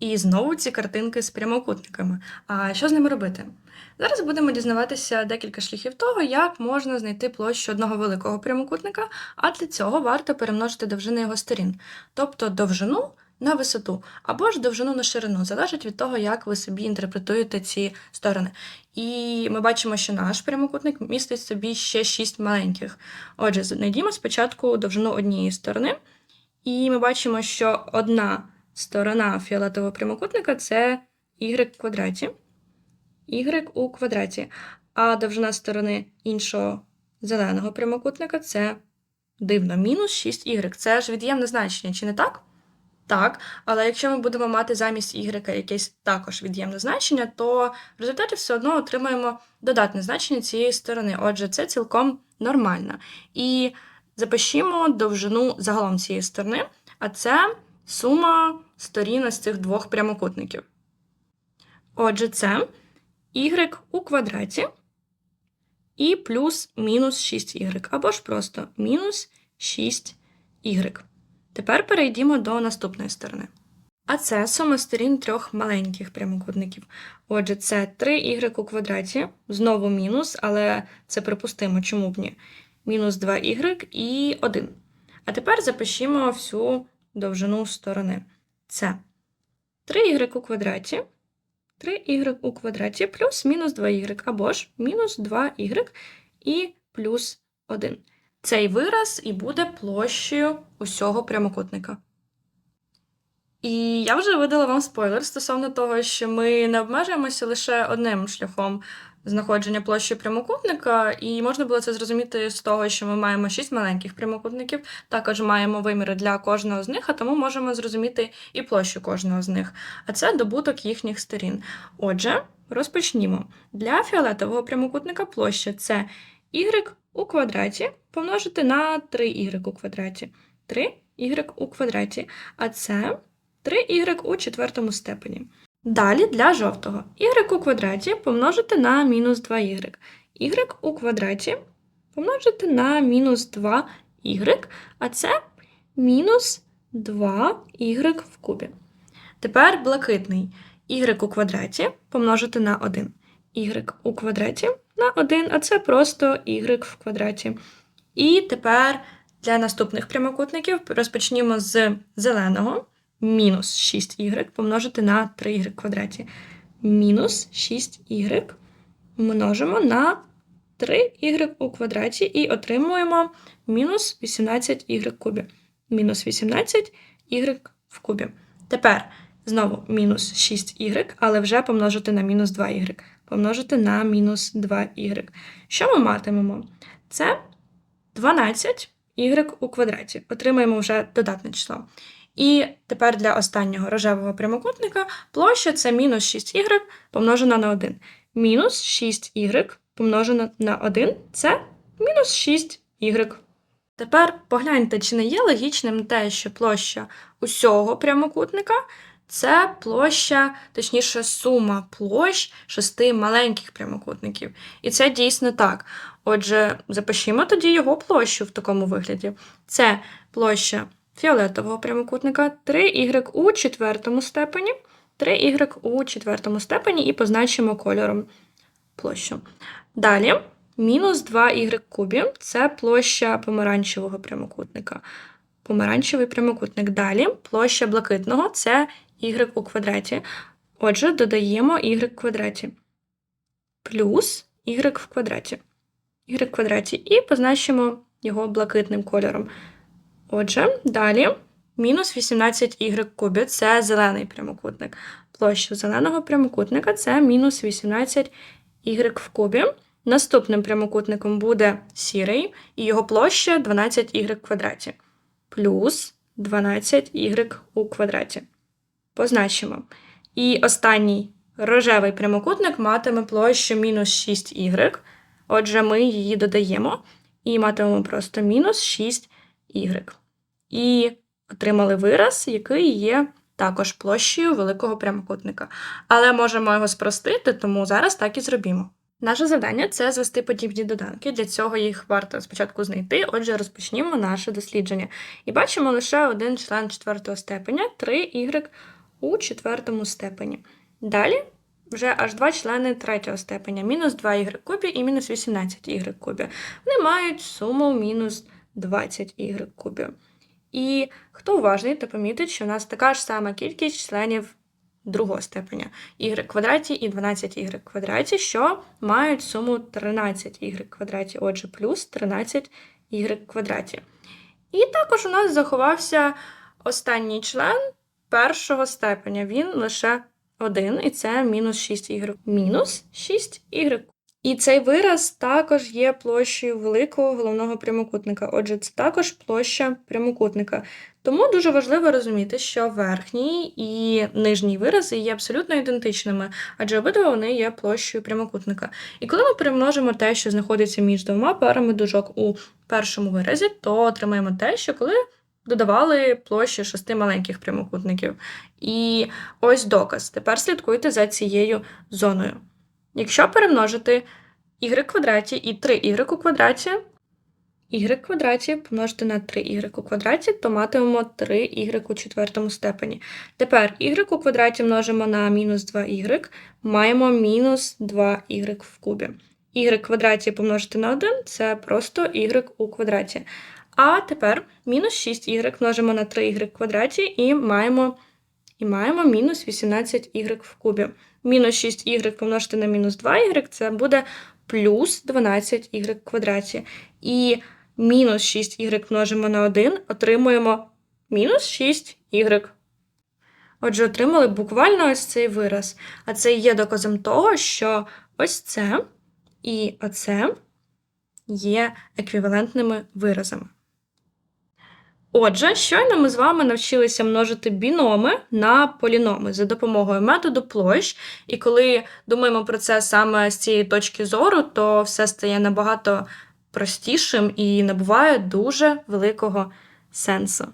І знову ці картинки з прямокутниками. А що з ними робити? Зараз будемо дізнаватися декілька шляхів того, як можна знайти площу одного великого прямокутника, а для цього варто перемножити довжини його сторін, тобто довжину на висоту або ж довжину на ширину, залежить від того, як ви собі інтерпретуєте ці сторони. І ми бачимо, що наш прямокутник містить собі ще шість маленьких. Отже, знайдімо спочатку довжину однієї сторони, і ми бачимо, що одна сторона фіолетового прямокутника це y в квадраті, y у квадраті, а довжина сторони іншого зеленого прямокутника це дивно, мінус 6y. Це ж від'ємне значення, чи не так? Так, але якщо ми будемо мати замість y якесь також від'ємне значення, то в результаті все одно отримаємо додатне значення цієї сторони. Отже, це цілком нормально. І запишімо довжину загалом цієї сторони, а це сума сторін з цих двох прямокутників. Отже, це y у квадраті і плюс мінус 6y, або ж просто мінус 6y. Тепер перейдімо до наступної сторони. А це сума сторін трьох маленьких прямокутників. Отже, це 3y у квадраті, знову мінус, але це припустимо, чому б ні. Мінус 2y і 1. А тепер запишімо всю довжину сторони. Це 3y у квадраті, 3y у квадраті плюс мінус 2y, або ж мінус 2y і плюс 1. Цей вираз і буде площею усього прямокутника. І я вже видала вам спойлер стосовно того, що ми не обмежуємося лише одним шляхом знаходження площі прямокутника, і можна було це зрозуміти з того, що ми маємо шість маленьких прямокутників, також маємо виміри для кожного з них, а тому можемо зрозуміти і площу кожного з них. А це добуток їхніх сторін. Отже, розпочнімо. Для фіолетового прямокутника площа це y у квадраті помножити на 3y у квадраті. 3y у квадраті, а це 3y у четвертому степені. Далі для жовтого y у квадраті помножити на мінус 2y. y у квадраті помножити на мінус 2y, а це мінус 2y в кубі. Тепер блакитний y у квадраті помножити на 1. y у квадраті на 1, а це просто y в квадраті. І тепер для наступних прямокутників розпочнімо з зеленого мінус 6y помножити на 3y в квадраті. Мінус 6y множимо на 3y у квадраті і отримуємо мінус 18y в кубі. Мінус 18y в кубі. Тепер знову мінус 6y, але вже помножити на мінус 2y. Помножити на мінус 2y. Що ми матимемо? Це 12y у квадраті. Отримаємо вже додатне число. І тепер для останнього рожевого прямокутника площа це мінус 6y помножена на 1. Мінус 6y помножена на 1 це мінус 6y. Тепер погляньте, чи не є логічним те, що площа усього прямокутника це площа, точніше, сума площ шести маленьких прямокутників. І це дійсно так. Отже, запишімо тоді його площу в такому вигляді. Це площа фіолетового прямокутника, 3y у четвертому степені, 3y у четвертому степені і позначимо кольором площу. Далі, мінус 2y кубі це площа помаранчевого прямокутника. Помаранчевий прямокутник. Далі площа блакитного це y у квадраті. Отже, додаємо y в квадраті. Плюс y в квадраті. y в квадраті. І позначимо його блакитним кольором. Отже, далі мінус 18y в кубі це зелений прямокутник. Площа зеленого прямокутника це мінус 18y в кубі. Наступним прямокутником буде сірий, і його площа 12y в квадраті. Плюс 12y у квадраті. Позначимо. І останній рожевий прямокутник матиме площу мінус 6y. Отже, ми її додаємо і матимемо просто мінус 6y. І отримали вираз, який є також площею великого прямокутника. Але можемо його спростити, тому зараз так і зробімо. Наше завдання це звести подібні доданки. Для цього їх варто спочатку знайти. Отже, розпочнімо наше дослідження. І бачимо лише один член четвертого степеня 3y у четвертому степені. Далі вже аж два члени третього степеня, мінус 2y кубі і мінус 18y кубі. Вони мають суму мінус 20y кубі. І хто уважний, то помітить, що у нас така ж сама кількість членів другого степеня y квадраті і 12y квадраті, що мають суму 13y квадраті, отже, плюс 13y квадраті. І також у нас заховався останній член першого степеня. Він лише один, і це мінус 6y. Мінус 6y. І цей вираз також є площею великого головного прямокутника. Отже, це також площа прямокутника. Тому дуже важливо розуміти, що верхній і нижній вирази є абсолютно ідентичними, адже обидва вони є площею прямокутника. І коли ми перемножимо те, що знаходиться між двома парами дужок у першому виразі, то отримаємо те, що коли додавали площі шести маленьких прямокутників. І ось доказ. Тепер слідкуйте за цією зоною. Якщо перемножити y квадраті і 3y у квадраті, y квадраті помножити на 3y у квадраті, то матимемо 3y у четвертому степені. Тепер y у квадраті множимо на мінус 2y, маємо мінус 2y в кубі. y квадраті помножити на 1 це просто y у квадраті. А тепер мінус 6y множимо на 3y квадраті і маємо, і маємо мінус 18y в кубі. Мінус 6y помножити на мінус 2y це буде плюс 12y квадраті. І мінус 6y множимо на 1, отримуємо мінус 6y. Отже, отримали буквально ось цей вираз. А це є доказом того, що ось це і оце є еквівалентними виразами. Отже, щойно ми з вами навчилися множити біноми на поліноми за допомогою методу площ. І коли думаємо про це саме з цієї точки зору, то все стає набагато простішим і набуває дуже великого сенсу.